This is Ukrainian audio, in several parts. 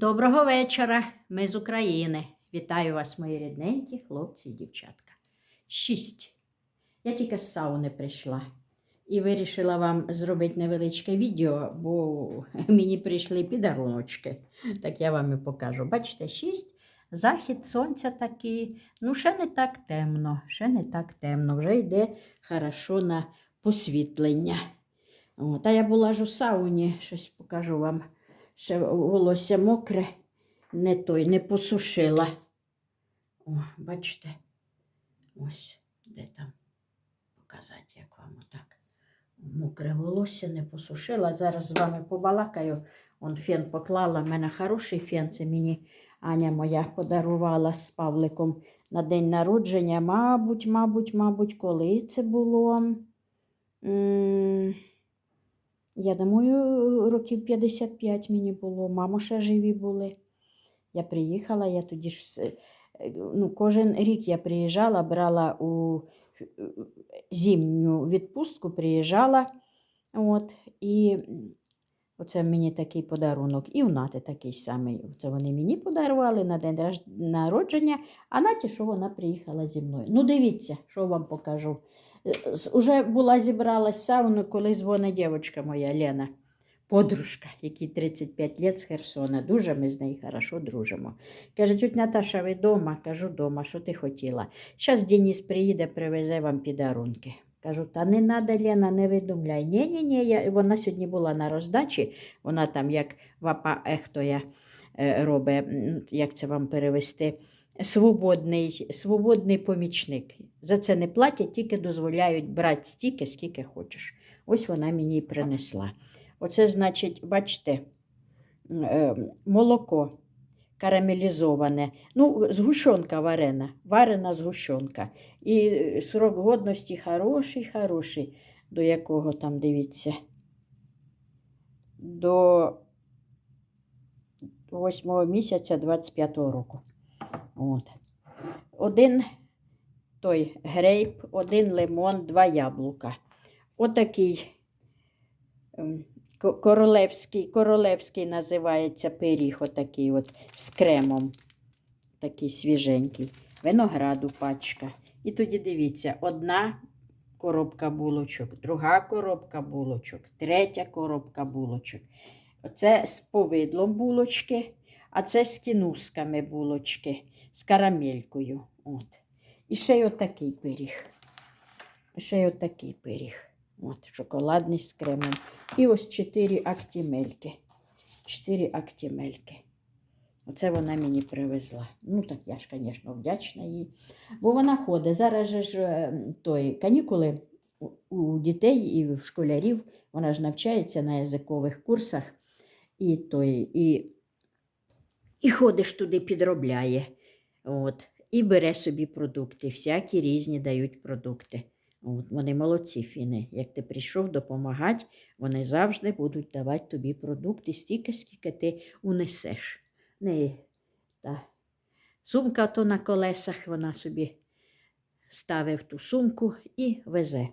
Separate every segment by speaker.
Speaker 1: Доброго вечора, ми з України. Вітаю вас, мої рідненькі хлопці і дівчатка. Шість. Я тільки з сауни прийшла і вирішила вам зробити невеличке відео, бо мені прийшли підаруночки. Так я вам і покажу. Бачите, шість. Захід сонця такий. Ну, ще не так темно, ще не так темно. Вже йде хорошо на посвітлення. От, а я була ж у сауні, щось покажу вам. Ще волосся мокре, не той, не посушила. О, бачите? Ось, де там показати, як вам отак. Мокре волосся не посушила. Зараз з вами побалакаю. Он фен поклала. У мене хороший фен. Це мені Аня моя подарувала з Павликом на день народження. Мабуть, мабуть, мабуть, коли це було. М, Я думаю, років 55 мені було, мама ще живі були. Я приїхала, я тоді ж е, ну, кожен рік я приїжджала, брала у е, зимню відпустку, приїжджала. От, і оце мені такий подарунок. І у Нати такий самий. Це вони мені подарували на день народження, а Наті, що вона приїхала зі мною. Ну, дивіться, що вам покажу. Е, Уже була зібралась сауну, коли дзвонить дівчинка моя Лена, подружка, якій 35 років з Херсона. Дуже ми з нею хорошо дружимо. Каже, тють Наташа, ви вдома? Кажу, вдома, що ти хотіла? Зараз Денис приїде, привезе вам підарунки. Кажу, та не треба, Лена, не видумляй. Ні, ні, ні, вона сьогодні була на роздачі, вона там як вапа ехтоя е, робить, як це вам перевести, свободний, свободний помічник. За це не платять, тільки дозволяють брати стільки, скільки хочеш. Ось вона мені і принесла. Оце значить, бачите, е, молоко карамелізоване. Ну, згущенка варена, варена згущенка. І е, срок годності хороший, хороший. До якого там дивіться? До 8 місяця 25-го року. От. Один той грейп, один лимон, два яблука. Отакий ем, королевський, королевський називається пиріг, отакий от з кремом. Такий свіженький. Винограду пачка. І тоді дивіться, одна коробка булочок, друга коробка булочок, третя коробка булочок. Оце з повидлом булочки, а це з кінусками булочки, з карамелькою. От. І ще й отакий пиріг. Ще й отакий пиріг. От, шоколадний з кремом. І ось чотири актімельки. Чотири актімельки. Оце вона мені привезла. Ну, так я ж, звісно, вдячна їй. Бо вона ходить. Зараз же ж е, той, канікули у дітей і в школярів. Вона ж навчається на язикових курсах. І, той, і, і ходиш туди, підробляє. От. І бере собі продукти. Всякі різні дають продукти. От. Вони молодці фіни. Як ти прийшов допомагати, вони завжди будуть давати тобі продукти стільки, скільки ти унесеш. Не, та. Сумка то на колесах, вона собі ставить ту сумку і везе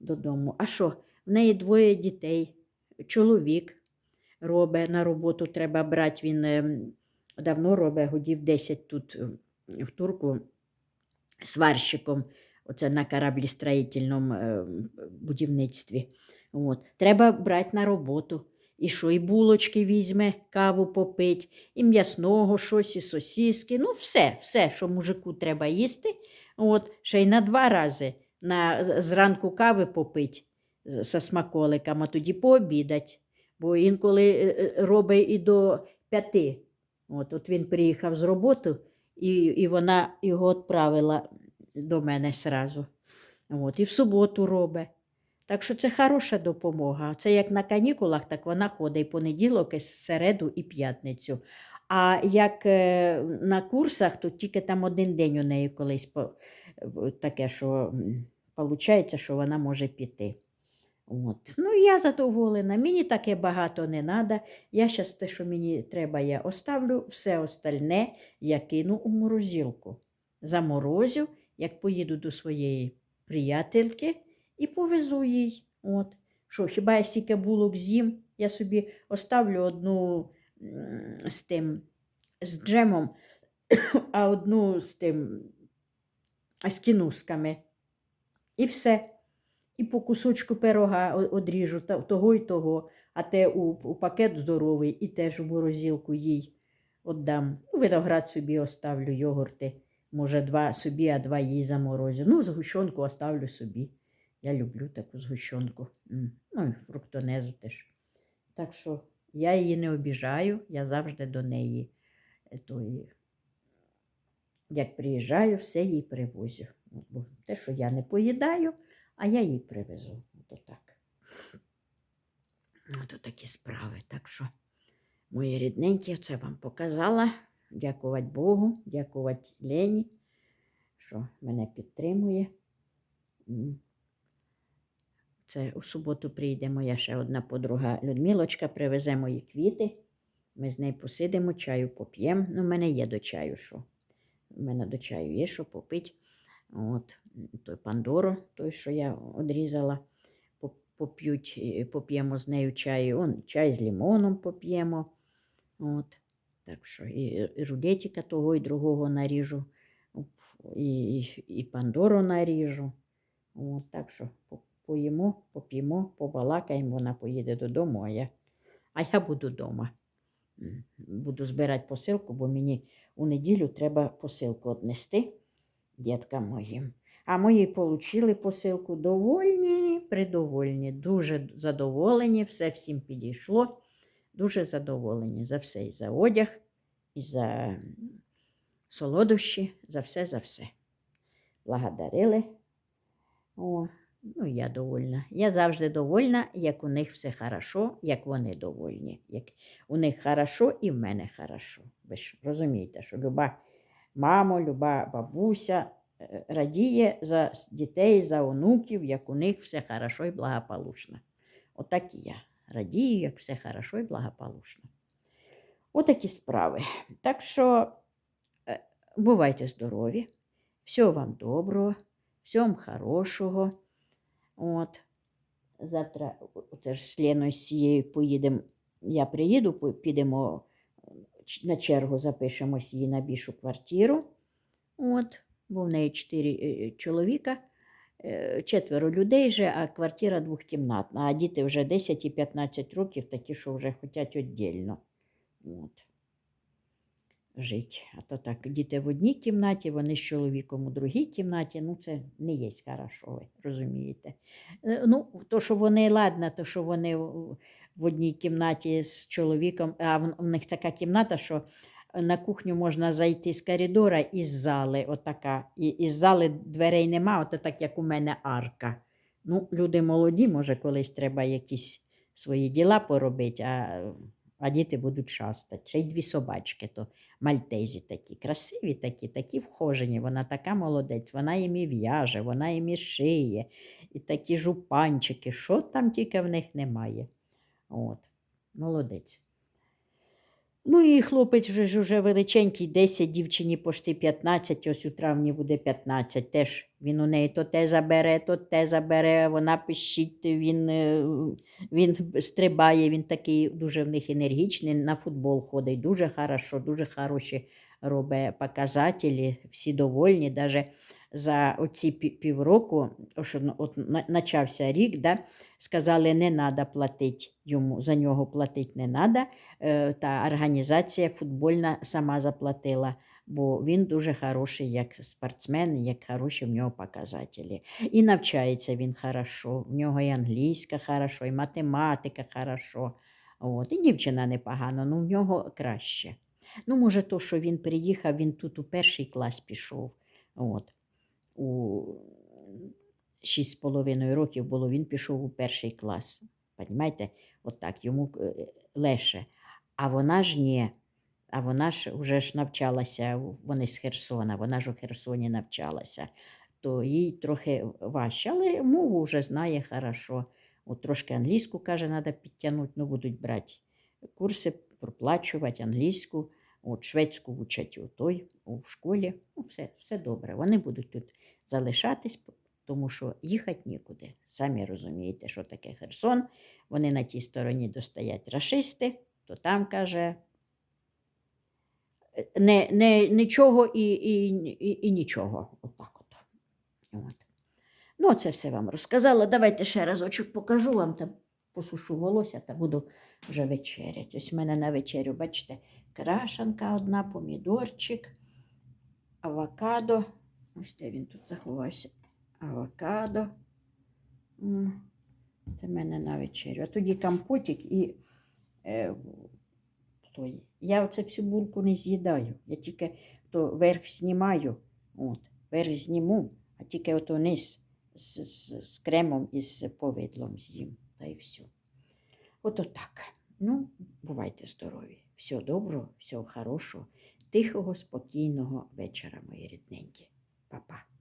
Speaker 1: додому. А що? В неї двоє дітей, чоловік робить на роботу, треба брати. Він ем, давно робить, годів 10 тут ем, в турку сварщиком, оце на кораблістроїтельному ем, будівництві. От. Треба брати на роботу. І що, і булочки візьме, каву попить, і м'ясного щось, і сосіски. Ну, все, все, що мужику треба їсти. От, ще й на два рази. На, зранку кави попить зі смаколиком, а тоді пообідать. Бо інколи е, е, робить і до п'яти. От, от він приїхав з роботи, і, і вона його відправила до мене сразу. От, і в суботу робить. Так що це хороша допомога. Це як на канікулах, так вона ходить і понеділок, і середу і п'ятницю. А як е, на курсах, то тільки там один день у неї колись таке, що виходить, що вона може піти. От. Ну, я задоволена. Мені таке багато не треба. Я зараз те, що мені треба, я оставлю, все остальне я кину у морозилку. Заморозю, як поїду до своєї приятельки і повезу їй. От. Що, хіба я стільки булок з'їм, я собі оставлю одну з тим з джемом, а одну з тим з кінусками. І все. І по кусочку пирога одріжу та- того і того, а те у, у пакет здоровий, і теж у морозилку їй віддам. Ну, Виноград собі оставлю, йогурти. Може, два собі, а два їй заморозю. Ну, згущенку оставлю собі. Я люблю таку згущенку. Ну, і фруктонезу теж. Так що я її не обіжаю, я завжди до неї е, тої, як приїжджаю, все їй привозю. Бо те, що я не поїдаю, а я їй привезу. Ото так. Ото такі справи. Так що, мої рідненькі, це вам показала. Дякувати Богу, дякувати Лені, що мене підтримує. Це у суботу прийде моя ще одна подруга Людмилочка, привезе мої квіти. Ми з нею посидимо, чаю поп'ємо. Ну, в мене є до чаю, що. У мене до чаю є, що попити. От, той Пандоро, той, що я одрізала, поп'ють, е, поп'ємо з нею чаю. Он, чай з лимоном поп'ємо. От. Так що і, рулетика того, і другого наріжу, і, і, Пандору наріжу. От, так що поїмо, поп'ємо, побалакаємо, вона поїде додому, а я, а я буду вдома. Буду збирати посилку, бо мені у неділю треба посилку віднести діткам моїм. А мої отримали посилку довольні, придовольні, дуже задоволені, все всім підійшло. Дуже задоволені за все, і за одяг, і за солодощі, за все, за все. Благодарили. О, ну, я довольна. Я завжди довольна, як у них все хорошо, як вони довольні. Як у них хорошо і в мене хорошо. Ви ж розумієте, що люба мама, люба бабуся е, радіє за дітей, за онуків, як у них все хорошо і благополучно. Отак і я радію, як все хорошо і благополучно. Отакі справи. Так що е, бувайте здорові, всього вам доброго, всього хорошого. От. Завтра о- теж з Леною з цією поїдемо. Я приїду, підемо на чергу, запишемось її на більшу квартиру. От, бо в неї чотири е, чоловіка, е, четверо людей же, а квартира двохкімнатна. А діти вже 10 і 15 років, такі, що вже хочуть віддільно. От. Жити. А то так, діти в одній кімнаті, вони з чоловіком у другій кімнаті. Ну, це не є хорошо, ви розумієте. Е, Ну, то, що вони, ладно, то, що вони в одній кімнаті з чоловіком, а в, них така кімната, що на кухню можна зайти з коридора і з зали, отака. І, і з зали дверей нема, ото так, як у мене арка. Ну, люди молоді, може, колись треба якісь свої діла поробити, а, а діти будуть шастати. Ще й дві собачки, то мальтезі такі, красиві такі, такі вхожені. Вона така молодець, вона їм і в'яже, вона їм і шиє, і такі жупанчики, що там тільки в них немає. От, молодець. Ну і хлопець вже ж уже величенький, 10, дівчині пошти 15, ось у травні буде 15. Теж він у неї то те забере, то те забере, вона пищить, він, е, він стрибає, він такий дуже в них енергічний, на футбол ходить, дуже хорошо, дуже хороші робить показателі, всі довольні. Даже за оці півроку, що на- от начався рік, да, сказали, не треба платити йому, за нього платити не треба та організація футбольна сама заплатила, бо він дуже хороший як спортсмен, як хороші в нього показателі. І навчається він хорошо, в нього і англійська хорошо, і математика хорошо. От. І дівчина непогано, але в нього краще. Ну, може, то, що він приїхав, він тут у перший клас пішов. От. У шість з половиною років було, він пішов у перший клас. Понімаєте? Отак, йому е, легше. А вона ж ні. А вона ж вже ж навчалася, вони з Херсона, вона ж у Херсоні навчалася, то їй трохи важче, але мову вже знає хорошо. От трошки англійську, каже, треба підтягнути, ну будуть брати курси, проплачувати англійську, от шведську вчать у той, у школі. Ну, все, все добре. Вони будуть тут залишатись, тому що їхати нікуди. Самі розумієте, що таке Херсон. Вони на тій стороні достоять рашисти, то там, каже, не, не, нічого і, і, і, і нічого. Отак от. От. Ну, це все вам розказала. Давайте ще разочок покажу вам та посушу волосся та буду вже вечеряти. Ось в мене на вечерю, бачите, крашанка одна, помідорчик, авокадо. Ось де він тут заховався. Авокадо. Це в мене на вечерю. А тоді компотик і е, той. Я оце всю булку не з'їдаю. Я тільки то верх знімаю, от, верх зніму, а тільки ото низ з, з, з кремом і з повидлом з'їм. Та й все. Ото так. Ну, бувайте здорові. Всього доброго, всього хорошого, тихого, спокійного вечора, мої рідненькі. papá.